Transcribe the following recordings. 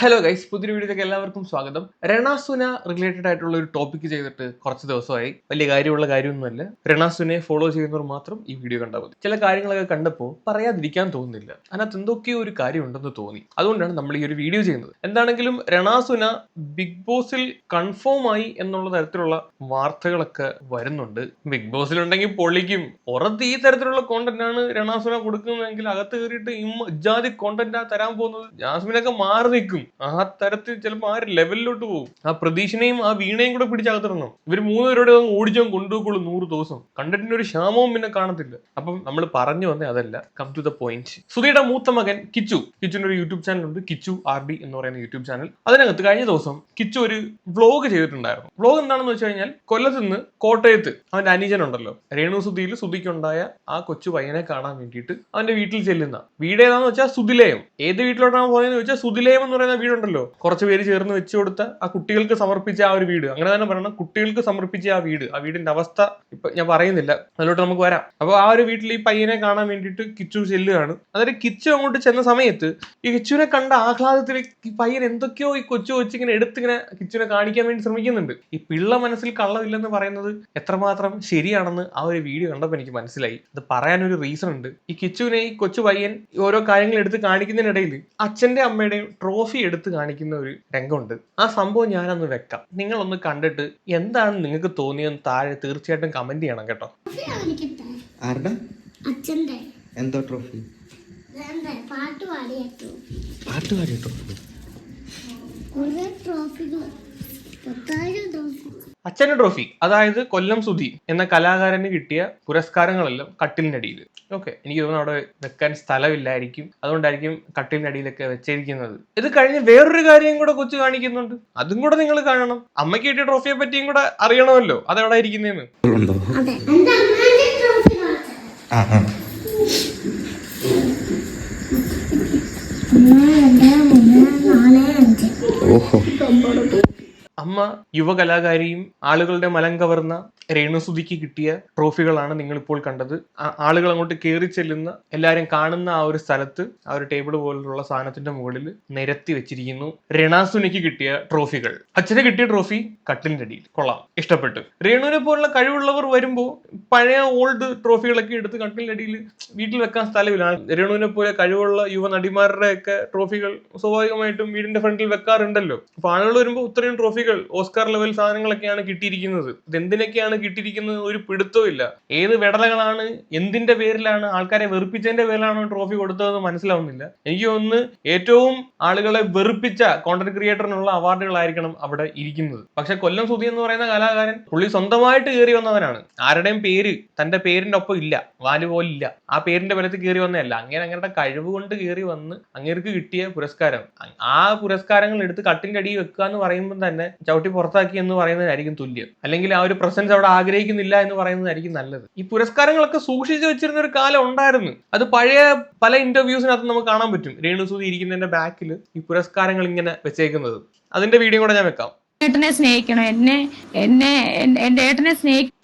Hello guys പുതിയ വീഡിയോയിലേക്ക് എല്ലാവർക്കും സ്വാഗതം. രണാസുന റിലേറ്റഡ് ആയിട്ടുള്ള ഒരു ടോപ്പിക് ചെയ്തിട്ട് കുറച്ച് ദിവസമായി. വലിയ കാര്യമുള്ള കാര്യമൊന്നുമല്ല. രണാസുനെ ഫോളോ ചെയ്യുന്നവർ മാത്രം ഈ വീഡിയോ കണ്ടാൽ മതി. ചില കാര്യങ്ങളൊക്കെ കണ്ടപ്പോൾ പറയാതിരിക്കാൻ തോന്നുന്നില്ല. അതിനകത്ത് എന്തൊക്കെയോ ഒരു കാര്യം ഉണ്ടെന്ന് തോന്നി. അതുകൊണ്ടാണ് നമ്മൾ ഈ ഒരു വീഡിയോ ചെയ്യുന്നത്. എന്താണെങ്കിലും രണാസുന ബിഗ് ബോസിൽ കൺഫേം ആയി എന്നുള്ള തരത്തിലുള്ള വാർത്തകളൊക്കെ വരുന്നുണ്ട്. ബിഗ് ബോസിൽ ഉണ്ടെങ്കിൽ പൊളിക്കും. പുറത്ത് ഈ തരത്തിലുള്ള കോണ്ടന്റ് ആണ് രണാസുന കൊടുക്കുന്നതെങ്കിൽ അകത്ത് കയറിയിട്ട് ഇമ്മ ഇജാതി കോണ്ടന്റ് തരാൻ പോകുന്നത്. ജാസ്മിനൊക്കെ മാറി നിൽക്കും. ആ തരത്തിൽ ചിലപ്പോൾ ആ ലെവലിലോട്ട് പോകും ആ പ്രതീക്ഷനെയും ആ വീണയും കൂടെ പിടിച്ചകത്തിടണം ഇവർ മൂന്നുപേരോട് ഓടിച്ചോ കൊണ്ടുപോകുള്ളൂ നൂറ് ദിവസം. കണ്ടിട്ട് ഒരു ക്ഷാമവും പിന്നെ കാണത്തില്ല. അപ്പം നമ്മൾ പറഞ്ഞു വന്നേ അതല്ല. കം ടു ദ പോയിന്റ് സുധിയുടെ മൂത്ത മകൻ കിച്ചു. കിച്ചുവിന്റെ ഒരു യൂട്യൂബ് ചാനൽ ഉണ്ട് കിച്ചു ആർ ഡി എന്ന് പറയുന്ന യൂട്യൂബ് ചാനൽ. അതിനകത്ത് കഴിഞ്ഞ ദിവസം കിച്ചു ഒരു വ്ലോഗ് ചെയ്തിട്ടുണ്ടായിരുന്നു. വ്ലോഗ് എന്താണെന്ന് വെച്ച് കഴിഞ്ഞാൽ കൊല്ലത്ത് നിന്ന് കോട്ടയത്ത് അവന്റെ അനുജൻ ഉണ്ടല്ലോ രേണു സുധിയിൽ സുധിക്കുണ്ടായ ആ കൊച്ചു പയ്യനെ കാണാൻ വേണ്ടിയിട്ട് അവന്റെ വീട്ടിൽ ചെല്ലുന്ന. വീട് ഏതാന്ന് വെച്ചാൽ സുധിലയം. ഏത് വീട്ടിലോട്ടാണ് പോയതെന്ന് വെച്ചാൽ സുധിലയം എന്ന് പറയുന്ന വീടുണ്ടല്ലോ. കുറച്ച് പേര് ചേർന്ന് വെച്ചു കൊടുത്ത ആ കുട്ടികൾക്ക് സമർപ്പിച്ച ആ ഒരു വീട്. അങ്ങനെ തന്നെ പറയണം കുട്ടികൾക്ക് സമർപ്പിച്ച ആ വീട്. ആ വീടിന്റെ അവസ്ഥ ഇപ്പൊ ഞാൻ പറയുന്നില്ല. അതിലോട്ട് നമുക്ക് വരാം. അപ്പൊ ആ ഒരു വീട്ടിൽ ഈ പയ്യനെ കാണാൻ വേണ്ടിട്ട് കിച്ചു ചെല്ലുകയാണ്. അതായത് കിച്ചു അങ്ങോട്ട് ചെന്ന സമയത്ത് ഈ കിച്ചുവിനെ കണ്ട ആഹ്ലാദത്തിൽ ഈ പയ്യൻ എന്തൊക്കെയോ ഈ കൊച്ചു കൊച്ചിങ്ങനെ എടുത്തിങ്ങനെ കിച്ചുവിനെ കാണിക്കാൻ വേണ്ടി ശ്രമിക്കുന്നുണ്ട്. ഈ പിള്ള മനസ്സിൽ കള്ളമില്ലെന്ന് പറയുന്നത് എത്രമാത്രം ശരിയാണെന്ന് ആ ഒരു വീഡിയോ കണ്ടപ്പോൾ എനിക്ക് മനസ്സിലായി. അത് പറയാനൊരു റീസൺ ഉണ്ട്. ഈ കിച്ചുവിനെ ഈ കൊച്ചു പയ്യൻ ഓരോ കാര്യങ്ങൾ എടുത്ത് കാണിക്കുന്നതിനിടയിൽ അച്ഛന്റെ അമ്മയുടെയും ട്രോഫി എടുത്ത് കാണിക്കുന്ന ഒരു രംഗമുണ്ട്. ആ സംഭവം ഞാനൊന്ന് വെക്കാം. നിങ്ങളൊന്ന് കണ്ടിട്ട് എന്താണ് നിങ്ങൾക്ക് തോന്നിയെന്ന് താഴെ തീർച്ചയായിട്ടും കമന്റ് ചെയ്യണം കേട്ടോ. എന്തോ ട്രോഫി പാട്ട് പാടിയ പാട്ടുപാടിയ ട്രോഫി കുറെ ട്രോഫികൾ പത്തായിരം ട്രോഫി അച്ഛന്റെ ട്രോഫി അതായത് കൊല്ലം സുധി എന്ന കലാകാരന് കിട്ടിയ പുരസ്കാരങ്ങളെല്ലാം കട്ടിലിനടിയിൽ ഓക്കെ എനിക്ക് തോന്നുന്നു അവിടെ വെക്കാൻ സ്ഥലമില്ലായിരിക്കും. അതുകൊണ്ടായിരിക്കും കട്ടിലിനടിയിലൊക്കെ വെച്ചിരിക്കുന്നത്. ഇത് കഴിഞ്ഞ് വേറൊരു കാര്യം കൂടെ കൊച്ചു കാണിക്കുന്നുണ്ട്. അതും കൂടെ നിങ്ങൾ കാണണം. അമ്മയ്ക്ക് കിട്ടിയ ട്രോഫിയെ പറ്റിയും കൂടെ അറിയണമല്ലോ. അതെവിടെ ഇരിക്കുന്നതെന്ന് ഓഹോ. അമ്മ യുവകലാകാരിയും ആളുകളുടെ മലം കവർന്ന രേണുസുതിക്ക് കിട്ടിയ ട്രോഫികളാണ് നിങ്ങൾ ഇപ്പോൾ കണ്ടത് ആളുകൾ അങ്ങോട്ട് കയറി ചെല്ലുന്ന എല്ലാരും കാണുന്ന ആ ഒരു സ്ഥലത്ത് ആ ഒരു ടേബിൾ പോലുള്ള സാധനത്തിന്റെ മുകളിൽ നിരത്തി വെച്ചിരിക്കുന്നു രണാസുനിക്ക് കിട്ടിയ ട്രോഫികൾ. അച്ഛന് കിട്ടിയ ട്രോഫി കട്ടിലിന്റെ അടിയിൽ. കൊള്ളാം. ഇഷ്ടപ്പെട്ടു. രേണുവിനെ പോലുള്ള കഴിവുള്ളവർ വരുമ്പോൾ പഴയ ഓൾഡ് ട്രോഫികളൊക്കെ എടുത്ത് കട്ടിലിന്റെ അടിയിൽ വീട്ടിൽ വെക്കാൻ സ്ഥലമില്ല. രേണുവിനെ പോലെ കഴിവുള്ള യുവ നടിമാരുടെ ഒക്കെ ട്രോഫികൾ സ്വാഭാവികമായിട്ടും വീടിന്റെ ഫ്രണ്ടിൽ വെക്കാറുണ്ടല്ലോ. അപ്പൊ ആളുകൾ വരുമ്പോൾ ഇത്രയും ട്രോഫികൾ ഓസ്കാർ ലെവൽ സാധനങ്ങളൊക്കെയാണ് കിട്ടിയിരിക്കുന്നത്. ഇത് എന്തിനൊക്കെയാണ് കിട്ടിയിരിക്കുന്നത്? ഒരു പിടുത്തവും ഇല്ല. ഏത് വെടലകളാണ് എന്തിന്റെ പേരിലാണ് ആൾക്കാരെ വെറുപ്പിച്ചതിന്റെ പേരിലാണോ ട്രോഫി കൊടുത്തതെന്ന് മനസ്സിലാവുന്നില്ല. എനിക്ക് തോന്നുന്നു ഏറ്റവും ആളുകളെ വെറുപ്പിച്ച കോണ്ടന്റ് ക്രിയേറ്ററിനുള്ള അവാർഡുകളായിരിക്കണം അവിടെ ഇരിക്കുന്നത്. പക്ഷെ കൊല്ലം സുധി എന്ന് പറയുന്ന കലാകാരൻ പുള്ളി സ്വന്തമായിട്ട് കയറി വന്നവനാണ്. ആരുടെയും പേര് തന്റെ പേരിന്റെ ഒപ്പം ഇല്ല. വാൽ പോലില്ല ആ പേരിന്റെ ബലത്തിൽ കയറി വന്നതല്ല. അങ്ങനെ അങ്ങയുടെ കഴിവ് കൊണ്ട് കയറി വന്ന് അങ്ങേർക്ക് കിട്ടിയ പുരസ്കാരം. ആ പുരസ്കാരങ്ങൾ എടുത്ത് കട്ടിന്റെ അടിയിൽ വെക്കുക എന്ന് പറയുമ്പോൾ തന്നെ ചവിട്ടി പുറത്താക്കി എന്ന് പറയുന്നതായിരിക്കും തുല്യം. അല്ലെങ്കിൽ ആ ഒരു പ്രസൻസ് അവിടെ ആഗ്രഹിക്കുന്നില്ല എന്ന് പറയുന്നതായിരിക്കും നല്ലത്. ഈ പുരസ്കാരങ്ങളൊക്കെ സൂക്ഷിച്ചു വെച്ചിരുന്ന ഒരു കാലം ഉണ്ടായിരുന്നു. അത് പഴയ പല ഇന്റർവ്യൂസിനകത്ത് നമുക്ക് കാണാൻ പറ്റും. രേണുസൂതി ഇരിക്കുന്നതിന്റെ ബാക്കിൽ ഈ പുരസ്കാരങ്ങൾ ഇങ്ങനെ വെച്ചേക്കുന്നത്. അതിന്റെ വീഡിയോ കൂടെ ഞാൻ വെക്കാം. ഏട്ടനെ സ്നേഹിക്കണം. എന്നെ എന്നെ എന്റെ ഏട്ടനെ സ്നേഹിക്കണം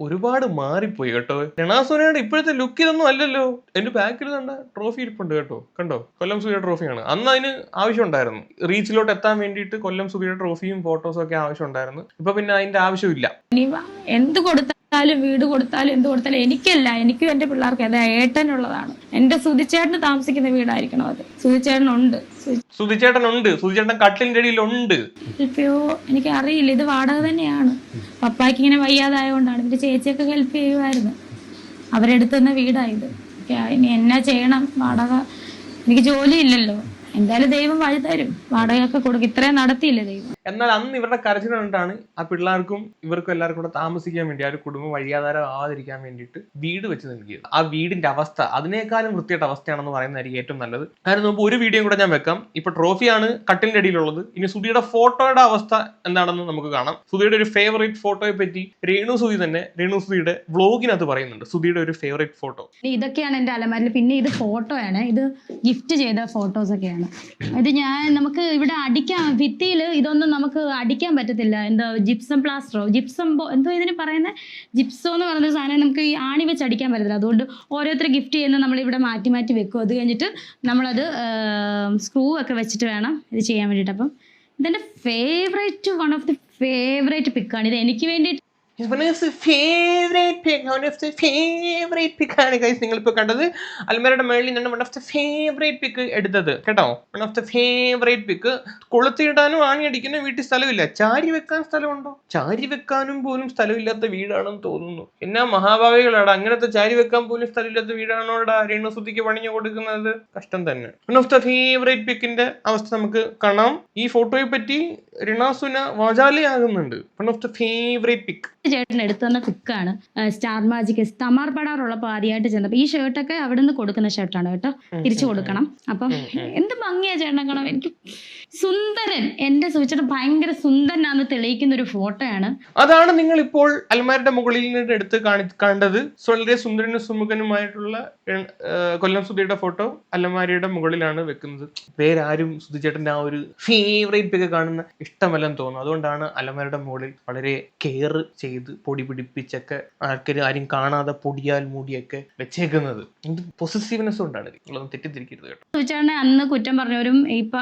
ഒരുപാട് മാറിപ്പോയി കേട്ടോ. രണാസോനയുടെ ഇപ്പോഴത്തെ ലുക്ക് ഇതൊന്നും അല്ലല്ലോ. എന്റെ ബാക്കിൽ കണ്ട ട്രോഫി ഇരിപ്പുണ്ട് കേട്ടോ. കണ്ടോ? കൊല്ലം സുബിയുടെ ട്രോഫിയാണ് അന്ന് അതിന് ആവശ്യം ഉണ്ടായിരുന്നു റീച്ചിലോട്ട് എത്താൻ വേണ്ടിയിട്ട് കൊല്ലം സുബിയുടെ ട്രോഫിയും ഫോട്ടോസും ഒക്കെ ആവശ്യം ഉണ്ടായിരുന്നു ഇപ്പൊ പിന്നെ അതിന്റെ ആവശ്യമില്ല ഇനി കൊടുത്ത എന്ത് കൊടുത്താലും വീട് കൊടുത്താലും എന്ത് കൊടുത്താലും എനിക്കല്ല. എനിക്കും എന്റെ പിള്ളേർക്ക് അത് ഏട്ടനുള്ളതാണ്. എന്റെ സുതിച്ചേട്ടന് താമസിക്കുന്ന വീടായിരിക്കണം അത്. സുതിച്ചേട്ടനുണ്ട് സുതിച്ചേട്ടനുണ്ട് സുതിച്ചേട്ടൻ കട്ടിലിന്റെ ഇടയിലുണ്ട് ഇപ്പോ എനിക്ക് അറിയില്ല ഇത് വാടക തന്നെയാണ്. പപ്പായ്ക്ക് ഇങ്ങനെ വയ്യാതായതുകൊണ്ടാണ് എന്റെ ചേച്ചിയൊക്കെ ഹെൽപ്പ് ചെയ്യുമായിരുന്നു. അവരെടുത്തുന്ന വീടായത് ഇനി എന്നാ ചെയ്യണം? വാടക എനിക്ക് ജോലിയില്ലല്ലോ. എന്തായാലും ദൈവം വഴി തരും. വാടകയൊക്കെ കൊടുക്കും. ഇത്രയും നടത്തിയില്ലേ ദൈവം? എന്നാൽ അന്ന് ഇവരുടെ കരച്ചിൽ കണ്ടിട്ടാണ് ആ പിള്ളേർക്കും ഇവർക്കും എല്ലാവർക്കും കൂടെ താമസിക്കാൻ വേണ്ടി ആ ഒരു കുടുംബം വഴിയാധാരം ആവാതിരിക്കാൻ വേണ്ടിയിട്ട് വീട് വെച്ച് നൽകിയത്. ആ വീടിന്റെ അവസ്ഥ അതിനേക്കാളും വൃത്തിയായിട്ട് അവസ്ഥയാണെന്ന് പറയുന്നതായിരിക്കും ഏറ്റവും നല്ലത്. കാരണം നമുക്ക് ഒരു വീഡിയോ കൂടെ ഞാൻ വെക്കാം. ഇപ്പൊ ട്രോഫിയാണ് കട്ടിലിന്റെ അടിയിലുള്ളത്. ഇനി സുധിയുടെ ഫോട്ടോയുടെ അവസ്ഥ എന്താണെന്ന് നമുക്ക് കാണാം. സുധിയുടെ ഒരു ഫേവറേറ്റ് ഫോട്ടോയെ പറ്റി രേണു സുധി തന്നെ രേണു സുധിയുടെ വ്ലോഗിനകത്ത് പറയുന്നുണ്ട്. സുധിയുടെ ഒരു ഫേവറേറ്റ് ഫോട്ടോ ഇതൊക്കെയാണ് എന്റെ അലമാരിൽ പിന്നെ ഇത് ഫോട്ടോയാണ് ഇത് ഗിഫ്റ്റ് ചെയ്ത ഫോട്ടോസ് ഒക്കെയാണ്. ആണ് ഇത് ഞാൻ നമുക്ക് ഇവിടെ അടിക്കാൻ ഭിത്തിയിൽ ഇതൊന്നും നമുക്ക് അടിക്കാൻ പറ്റത്തില്ല. എന്താ ജിപ്സം പ്ലാസ്റ്ററോ ജിപ്സം ബോ- എന്തോ ഇതിന് പറയുന്നത് ജിപ്സോ എന്ന് പറയുന്ന സാധനം നമുക്ക് ഈ ആണി വെച്ച് അടിക്കാൻ പറ്റത്തില്ല. അതുകൊണ്ട് ഓരോരുത്തർ ഗിഫ്റ്റ് ചെയ്യുന്ന നമ്മൾ ഇവിടെ മാറ്റി മാറ്റി വെക്കും. അത് കഴിഞ്ഞിട്ട് നമ്മളത് സ്ക്രൂ ഒക്കെ വെച്ചിട്ട് വേണം ഇത് ചെയ്യാൻ വേണ്ടിയിട്ട്. അപ്പം ഇതെന്റെ favourite one of the favourite പിക്കാണ് ഇത് എനിക്ക് വേണ്ടിയിട്ട് favourite pick one of the favourite pick ആണ് ഗൈസ് നിങ്ങളിപ്പോൾ കണ്ടത്? അൽമരയുടെ മേളിൽ നിന്നാണ് one of the favourite pick എടുത്തത്. കേട്ടോ? One of the favourite pick കൊളുത്തിയിടാനും ആണി അടിക്കുന്ന വീട്ടിൽ സ്ഥലമില്ല. ചാരി വെക്കാൻ സ്ഥലമുണ്ടോ? ചാരി വെക്കാനും പോലും സ്ഥലമില്ലാത്ത വീടാണെന്ന് തോന്നുന്നു. എന്നാ മഹാഭാവികളാടാ അങ്ങനത്തെ ചാരി വെക്കാൻ പോലും സ്ഥലമില്ലാത്ത വീടാണോടാ രേണുസുതിക്ക് പണിഞ്ഞു കൊടുക്കുന്നത്? കഷ്ടം തന്നെ. വൺ ഓഫ് ദ ഫേവറേറ്റ് പിക്കിന്റെ അവസ്ഥ നമുക്ക് കാണാം. ഈ ഫോട്ടോയെ പറ്റി റിണാസുന വാചാലയാകുന്നുണ്ട്. One of the favourite pick ചേട്ടൻ എടുത്തു തന്ന കുക്കാണ് സ്റ്റാർ മാജിക് തമാർ പടാറുള്ളപ്പോൾ ആദ്യമായിട്ട് ചെന്നപ്പോൾ ഈ ഷർട്ടൊക്കെ അവിടെ നിന്ന് കൊടുക്കുന്ന ഷർട്ടാണ് കേട്ടോ. തിരിച്ചു കൊടുക്കണം. അപ്പം എന്ത് ഭംഗിയാ ചേട്ടനെ കാണാൻ. എനിക്ക് സുന്ദരൻ. എന്റെ സൂചന ഭയങ്കര സുന്ദരനാന്ന് തെളിയിക്കുന്ന ഒരു ഫോട്ടോയാണ് അതാണ് നിങ്ങൾ ഇപ്പോൾ അൽമാരുടെ മുകളിൽ നിന്ന് എടുത്ത് കാണി കണ്ടത്. വളരെ സുന്ദരനും സുമുഖനുമായിട്ടുള്ള കൊല്ലം സുധിയുടെ ഫോട്ടോ അലമാരിയുടെ മുകളിലാണ് വെക്കുന്നത്. പേരാരും സുധിചേട്ടന്റെ ആ ഒരു ഫേവറേറ്റ് പിക്ക് കാണുന്ന ഇഷ്ടമല്ലെന്ന് തോന്നുന്നു. അതുകൊണ്ടാണ് അലമാരയുടെ മുകളിൽ വളരെ കെയർ ചെയ്ത് പൊടി പിടിപ്പിച്ചൊക്കെ ആൾക്കാർ ആരും കാണാതെ പൊടിയാൽ മൂടിയൊക്കെ വെച്ചേക്കുന്നത്. എന്ത് പൊസസീവ്നെസ് കൊണ്ടാണ് നിങ്ങളൊന്നും തെറ്റിദ്ധരിക്കരുത് കേട്ടോ. ചോദിച്ചാണ് അന്ന് കുറ്റം പറഞ്ഞവരും ഇപ്പൊ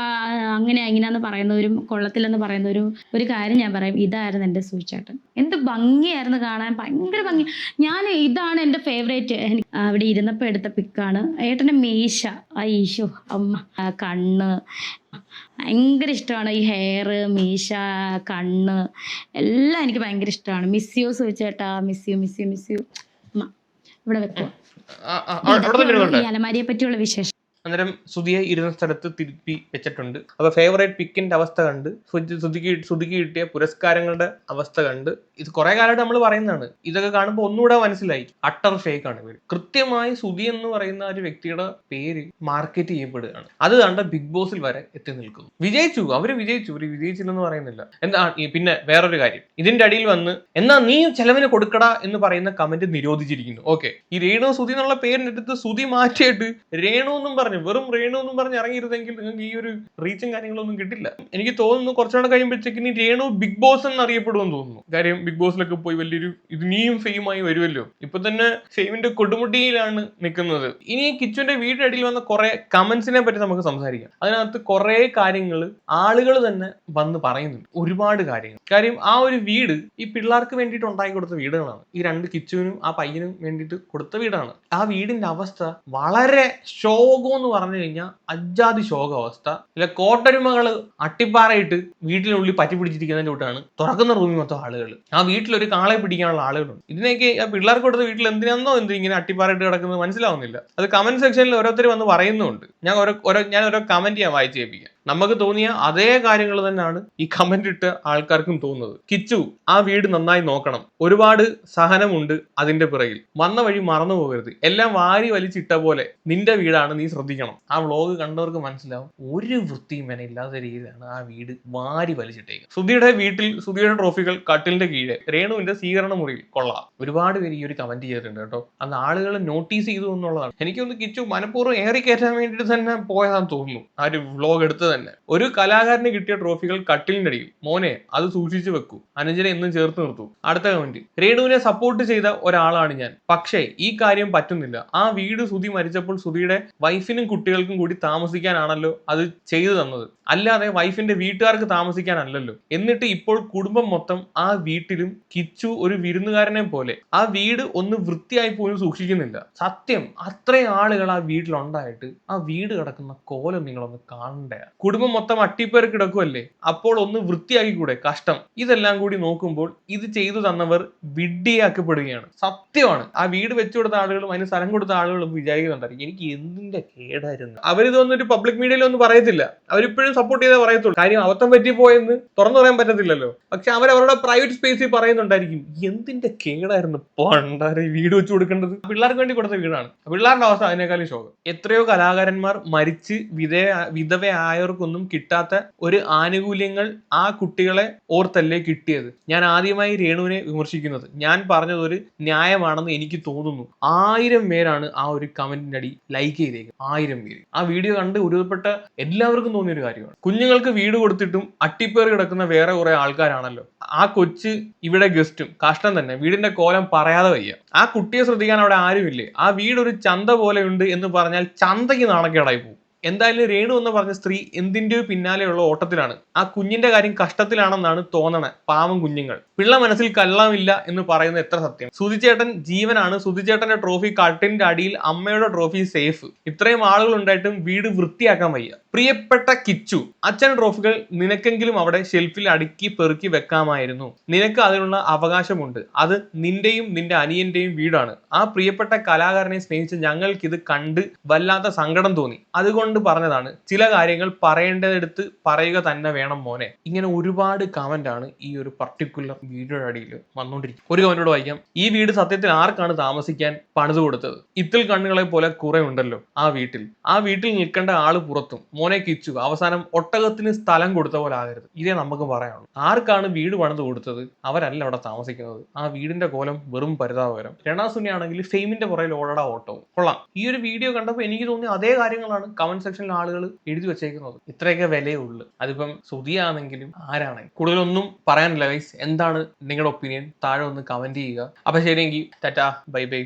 അങ്ങനെ എങ്ങനെയാന്ന് പറയുന്നവരും കൊള്ളത്തില്ലെന്ന് പറയുന്നവരും ഒരു കാര്യം ഞാൻ പറയും. ഇതായിരുന്നു എന്റെ സൂചിച്ചേട്ടൻ. എന്ത് ഭംഗിയായിരുന്നു കാണാൻ. ഭയങ്കര ഭംഗി. ഞാൻ ഇതാണ് എന്റെ ഫേവറേറ്റ് അവിടെ ഇരുന്നപ്പോൾ എടുത്ത പിക്കാണ് ഏട്ടന്റെ മീശ. ഐശോ അമ്മ. കണ്ണ് ഭയങ്കര ഇഷ്ടമാണ്. ഈ ഹെയർ മീശ കണ്ണ് എല്ലാം എനിക്ക് ഭയങ്കര ഇഷ്ടമാണ്. Miss you ചോദിച്ചേട്ടാ miss you miss you miss you ഇവിടെ വെക്കുക ഈ അലമാരിയെ പറ്റിയുള്ള വിശേഷം അന്നേരം സുധിയെ ഇരുന്ന സ്ഥലത്ത് തിരുപ്പി വെച്ചിട്ടുണ്ട്. അപ്പൊ ഫേവറേറ്റ് പിക്കിന്റെ അവസ്ഥ കണ്ട് സുതിക്ക് സുധിക്ക് കിട്ടിയ പുരസ്കാരങ്ങളുടെ അവസ്ഥ കണ്ട്. ഇത് കുറെ കാലമായിട്ട് നമ്മൾ പറയുന്നതാണ്. ഇതൊക്കെ കാണുമ്പോൾ ഒന്നുകൂടെ മനസ്സിലായി. അട്ടർ ഫേക്ക് ആണ് ഇവർ. കൃത്യമായി സുധി എന്ന് പറയുന്ന ഒരു വ്യക്തിയുടെ പേര് മാർക്കറ്റ് ചെയ്യപ്പെടുകയാണ്. അത് കണ്ട ബിഗ് ബോസിൽ വരെ എത്തി നിൽക്കുന്നു. വിജയിച്ചു. അവർ വിജയിച്ചു. ഇവർ വിജയിച്ചില്ലെന്ന് പറയുന്നില്ല. എന്താ പിന്നെ വേറൊരു കാര്യം. ഇതിന്റെ അടിയിൽ വന്ന് എന്നാ നീ ചെലവിന് കൊടുക്കടാ എന്ന് പറയുന്ന കമന്റ് നിരോധിച്ചിരിക്കുന്നു. ഓക്കെ ഈ രേണു സുധി എന്നുള്ള പേരിനെടുത്ത് സുധി മാറ്റിയിട്ട് രേണു എന്നും പറഞ്ഞു വെറും രേണു എന്നും പറഞ്ഞ് ഇറങ്ങിയിരുന്നെങ്കിൽ നിങ്ങൾക്ക് ഈ ഒരു റീച്ചും കാര്യങ്ങളൊന്നും കിട്ടില്ല. എനിക്ക് തോന്നുന്നു കുറച്ചുകൂടെ കഴിയുമ്പോഴത്തേക്ക് ഇനി രേണു ബിഗ് ബോസ് എന്ന് അറിയപ്പെടുമെന്ന് തോന്നുന്നു. കാര്യം ബിഗ് ബോസിലൊക്കെ പോയി വലിയൊരു ഇത് നീയും ഫെയിമായി വരുമല്ലോ. ഇപ്പൊ തന്നെ ഫെയിമിന്റെ കൊടുമുടിയിലാണ് നിൽക്കുന്നത്. ഇനി കിച്ചുവിന്റെ വീടിനടിയിൽ വന്ന കുറെ കമന്റ്സിനെ പറ്റി നമുക്ക് സംസാരിക്കാം. അതിനകത്ത് കുറെ കാര്യങ്ങൾ ആളുകൾ തന്നെ വന്ന് പറയുന്നുണ്ട്. ഒരുപാട് കാര്യങ്ങൾ കാര്യം ആ ഒരു വീട് ഈ പിള്ളേർക്ക് വേണ്ടിയിട്ട് ഉണ്ടാക്കി കൊടുത്ത വീടുകളാണ്. ഈ രണ്ട് കിച്ചുവിനും ആ പയ്യനും വേണ്ടിയിട്ട് കൊടുത്ത വീടാണ്. ആ വീടിന്റെ അവസ്ഥ വളരെ ശോകം എന്ന് പറഞ്ഞു കഴിഞ്ഞാൽ അജാതി ശോകാവസ്ഥ. ഇല്ല കോട്ടരുമകൾ അട്ടിപ്പാറയിട്ട് വീട്ടിനുള്ളിൽ പറ്റി പിടിച്ചിരിക്കുന്നതിന്റെ കൂട്ടാണ് തുറക്കുന്ന റൂമിൽ മൊത്തം ആളുകൾ ആ വീട്ടിലൊരു കാളെ പിടിക്കാനുള്ള ആളുകളുണ്ട്. ഇതിനൊക്കെ ആ പിള്ളേർക്ക് കൊടുത്ത വീട്ടിൽ എന്തിനാണെന്നോ എന്ത് ഇങ്ങനെ അട്ടിപ്പാറയിട്ട് കിടക്കുന്നത് മനസ്സിലാവുന്നില്ല. അത് കമന്റ് സെക്ഷനിൽ ഓരോരുത്തർ വന്ന് പറയുന്നുണ്ട്. ഞാൻ ഓരോ ഓരോ ഞാൻ ഓരോ കമന്റ് ഞാൻ വായിച്ചു കേൾപ്പിക്കാം. നമുക്ക് തോന്നിയ അതേ കാര്യങ്ങൾ തന്നെയാണ് ഈ കമന്റ് ഇട്ട് ആൾക്കാർക്കും തോന്നുന്നത്. കിച്ചു ആ വീട് നന്നായി നോക്കണം. ഒരുപാട് സഹനമുണ്ട് അതിന്റെ പിറകിൽ. വന്ന വഴി മറന്നു പോകരുത്. എല്ലാം വാരി വലിച്ചിട്ട പോലെ നിന്റെ വീടാണ് നീ ശ്രദ്ധിക്കണം. ആ വ്ലോഗ് കണ്ടവർക്ക് മനസ്സിലാവും. ഒരു വൃത്തിയും വേന ഇല്ലാത്ത രീതിയിലാണ് ആ വീട് വാരി വലിച്ചിട്ടേക്ക് സുധിയുടെ വീട്ടിൽ സുധിയുടെ ട്രോഫികൾ കട്ടിലിന്റെ കീഴെ. രേണുവിന്റെ സ്വീകരണ മുറിയിൽ. കൊള്ളാം. ഒരുപാട് പേര് ഈ ഒരു കമന്റ് ചെയ്തിട്ടുണ്ട് കേട്ടോ. അന്ന് ആളുകൾ നോട്ടീസ് ചെയ്തു എന്നുള്ളതാണ്. എനിക്കൊന്ന് കിച്ചു മനഃപൂർവം ഏറി കയറ്റാൻ വേണ്ടിയിട്ട് തന്നെ പോയതാന്ന് തോന്നുന്നു. ആ ഒരു വ്ലോഗ് എടുത്ത് തന്നെ. ഒരു കലാകാരന് കിട്ടിയ ട്രോഫികൾ കട്ടിലിന്റെ അടിയിൽ. മോനെ അത് സൂക്ഷിച്ചു വെക്കൂ. അനുജനെ എന്നും ചേർത്ത് നിർത്തൂ. അടുത്ത കമന്റ് രേണുവിനെ സപ്പോർട്ട് ചെയ്ത ഒരാളാണ് ഞാൻ. പക്ഷേ ഈ കാര്യം പറ്റുന്നില്ല. ആ വീട് സുധി മരിച്ചപ്പോൾ സുധിയുടെ വൈഫിനും കുട്ടികൾക്കും കൂടി താമസിക്കാനാണല്ലോ അത് ചെയ്തു തന്നത്. അല്ലാതെ വൈഫിന്റെ വീട്ടുകാർക്ക് താമസിക്കാനല്ലല്ലോ. എന്നിട്ട് ഇപ്പോൾ കുടുംബം മൊത്തം ആ വീട്ടിലും കിച്ചു ഒരു വിരുന്നുകാരനെ പോലെ. ആ വീട് ഒന്ന് വൃത്തിയായി പോലും സൂക്ഷിക്കുന്നില്ല. സത്യം അത്രയും ആളുകൾ ആ വീട്ടിലുണ്ടായിട്ട് ആ വീട് കിടക്കുന്ന കോലം നിങ്ങളൊന്ന് കാണണ്ടേ? കുടുംബം മൊത്തം അട്ടിപ്പേർ കിടക്കുമല്ലേ അപ്പോൾ ഒന്ന് വൃത്തിയാക്കി കൂടെ കഷ്ടം. ഇതെല്ലാം കൂടി നോക്കുമ്പോൾ ഇത് ചെയ്തു തന്നവർ വിഡ്ഢിയാക്കപ്പെടുകയാണ്. സത്യമാണ്. ആ വീട് വെച്ചു കൊടുത്ത ആളുകളും അതിന് സ്ഥലം കൊടുത്ത ആളുകളും വിചാരിക്കുന്നുണ്ടായിരിക്കും. എനിക്ക് എന്തിന്റെ കേടായിരുന്നു? അവരിതൊന്നും ഒരു പബ്ലിക് മീഡിയയിൽ ഒന്നും പറയത്തില്ല. അവരിപ്പോഴും സപ്പോർട്ട് ചെയ്തേ പറയത്തുള്ളൂ. കാര്യം അബദ്ധം പറ്റിപ്പോയെന്ന് തുറന്നു പറയാൻ പറ്റത്തില്ലല്ലോ. പക്ഷെ അവരവരുടെ പ്രൈവറ്റ് സ്പേസിൽ പറയുന്നുണ്ടായിരിക്കും എന്തിന്റെ കേടായിരുന്നു പണ്ടാരെ വീട് വെച്ചു കൊടുക്കേണ്ടത്? പിള്ളേർക്ക് വേണ്ടി കൊടുത്ത വീടാണ്. പിള്ളേരുടെ അവസ്ഥ അതിനേക്കാളും ശോകം. എത്രയോ കലാകാരന്മാർ മരിച്ച് വിധേ വിധവയായവർക്കൊന്നും കിട്ടാത്ത ഒരു ആനുകൂല്യങ്ങൾ ആ കുട്ടികളെ ഓർത്തല്ലേ കിട്ടിയത്. ഞാൻ ആദ്യമായി രേണുവിനെ വിമർശിക്കുന്നത്. ഞാൻ പറഞ്ഞത് ഒരു ന്യായമാണെന്ന് എനിക്ക് തോന്നുന്നു. ആയിരം പേരാണ് ആ ഒരു കമന്റിന്റെ അടി ലൈക്ക് ചെയ്തേക്കുന്നത്. ആയിരം പേര്. ആ വീഡിയോ കണ്ട് ഉരുവപ്പെട്ട എല്ലാവർക്കും തോന്നിയ ഒരു കാര്യമാണ്. കുഞ്ഞുങ്ങൾക്ക് വീട് കൊടുത്തിട്ടും അട്ടിപ്പേർ കിടക്കുന്ന വേറെ കുറെ ആൾക്കാരാണല്ലോ. ആ കൊച്ച് ഇവിടെ ഗസ്റ്റും കഷ്ടം തന്നെ. വീടിന്റെ കോലം പറയാതെ വയ്യ. ആ കുട്ടിയെ ശ്രദ്ധിക്കാൻ അവിടെ ആരുമില്ലേ? ആ വീട് ഒരു ചന്ത പോലെ ഉണ്ട് എന്ന് പറഞ്ഞാൽ ചന്തയ്ക്ക് നാണക്കേടായി പോകും. എന്തായാലും രേണു എന്ന് പറഞ്ഞ സ്ത്രീ എന്തിന്റെയോ പിന്നാലെയുള്ള ഓട്ടത്തിലാണ്. ആ കുഞ്ഞിന്റെ കാര്യം കഷ്ടത്തിലാണെന്നാണ് തോന്നണ പാവം കുഞ്ഞുങ്ങൾ. പിള്ള മനസ്സിൽ കള്ളമില്ല എന്ന് പറയുന്നത് എത്ര സത്യം. സുധിച്ചേട്ടൻ ജീവനാണ്. സുധിച്ചേട്ടന്റെ ട്രോഫി കട്ടിന്റെ അടിയിൽ അമ്മയുടെ ട്രോഫി സേഫ് ഇത്രയും ആളുകൾ ഉണ്ടായിട്ടും വീട് വൃത്തിയാക്കാൻ വയ്യ. പ്രിയപ്പെട്ട കിച്ചു അച്ഛൻ ട്രോഫികൾ നിനക്കെങ്കിലും അവിടെ ഷെൽഫിൽ അടുക്കി പെറുക്കി വെക്കാമായിരുന്നു. നിനക്ക് അതിനുള്ള അവകാശമുണ്ട്. അത് നിന്റെയും നിന്റെ അനിയന്റെയും വീടാണ്. ആ പ്രിയപ്പെട്ട കലാകാരനെ സ്നേഹിച്ച് ഞങ്ങൾക്ക് ഇത് കണ്ട് വല്ലാത്ത സങ്കടം തോന്നി. അതുകൊണ്ട് പറഞ്ഞതാണ് ചില കാര്യങ്ങൾ പറയേണ്ടതെടുത്ത് പറയുക തന്നെ വേണം മോനെ. ഇങ്ങനെ ഒരുപാട് കമന്റ് ആണ് ഈ ഒരു പർട്ടിക്കുലർ വീഡിയോയുടെ അടിയിൽ വന്നുകൊണ്ടിരിക്കുന്നത് ഒരു കമന്റോട് വായിക്കാം. ഈ വീട് സത്യത്തിൽ ആർക്കാണ് താമസിക്കാൻ പണിത് കൊടുത്തത്? ഇത്തിൽ കണ്ണുകളെ പോലെ കുറെ ഉണ്ടല്ലോ ആ വീട്ടിൽ. ആ വീട്ടിൽ നിൽക്കേണ്ട ആൾ പുറത്തും. മോനെ കിച്ചു അവസാനം ഒട്ടകത്തിന് സ്ഥലം കൊടുത്ത പോലെ ആകരുത്. ഇതേ നമുക്ക് പറയാനുള്ളൂ. ആർക്കാണ് വീട് പണിത് കൊടുത്തത്? അവരല്ല അവിടെ താമസിക്കുന്നത്. ആ വീടിന്റെ കോലം വെറും പരിതാപകരം. രണാസുനി ആണെങ്കിൽ ഫെയിമിന്റെ പുറകിൽ ഓടടാ ഓട്ടവും കൊള്ളാം. ഈ ഒരു വീഡിയോ കണ്ടപ്പോൾ എനിക്ക് തോന്നിയ അതേ കാര്യങ്ങളാണ് കമന്റ് സെക്ഷനിൽ ആളുകൾ എഴുതി വെച്ചേക്കുന്നത് ഇത്രയൊക്കെ വിലയുള്ളു അതിപ്പം സുതിയാണെങ്കിലും ആരാണെങ്കിലും കൂടുതലൊന്നും പറയാനില്ല ഗൈസ് എന്താണ് നിങ്ങളുടെ ഒപ്പീനിയൻ താഴെ ഒന്ന് കമന്റ് ചെയ്യുക. അപ്പൊ ശരിയെങ്കിൽ ടാറ്റാ ബൈ ബൈ.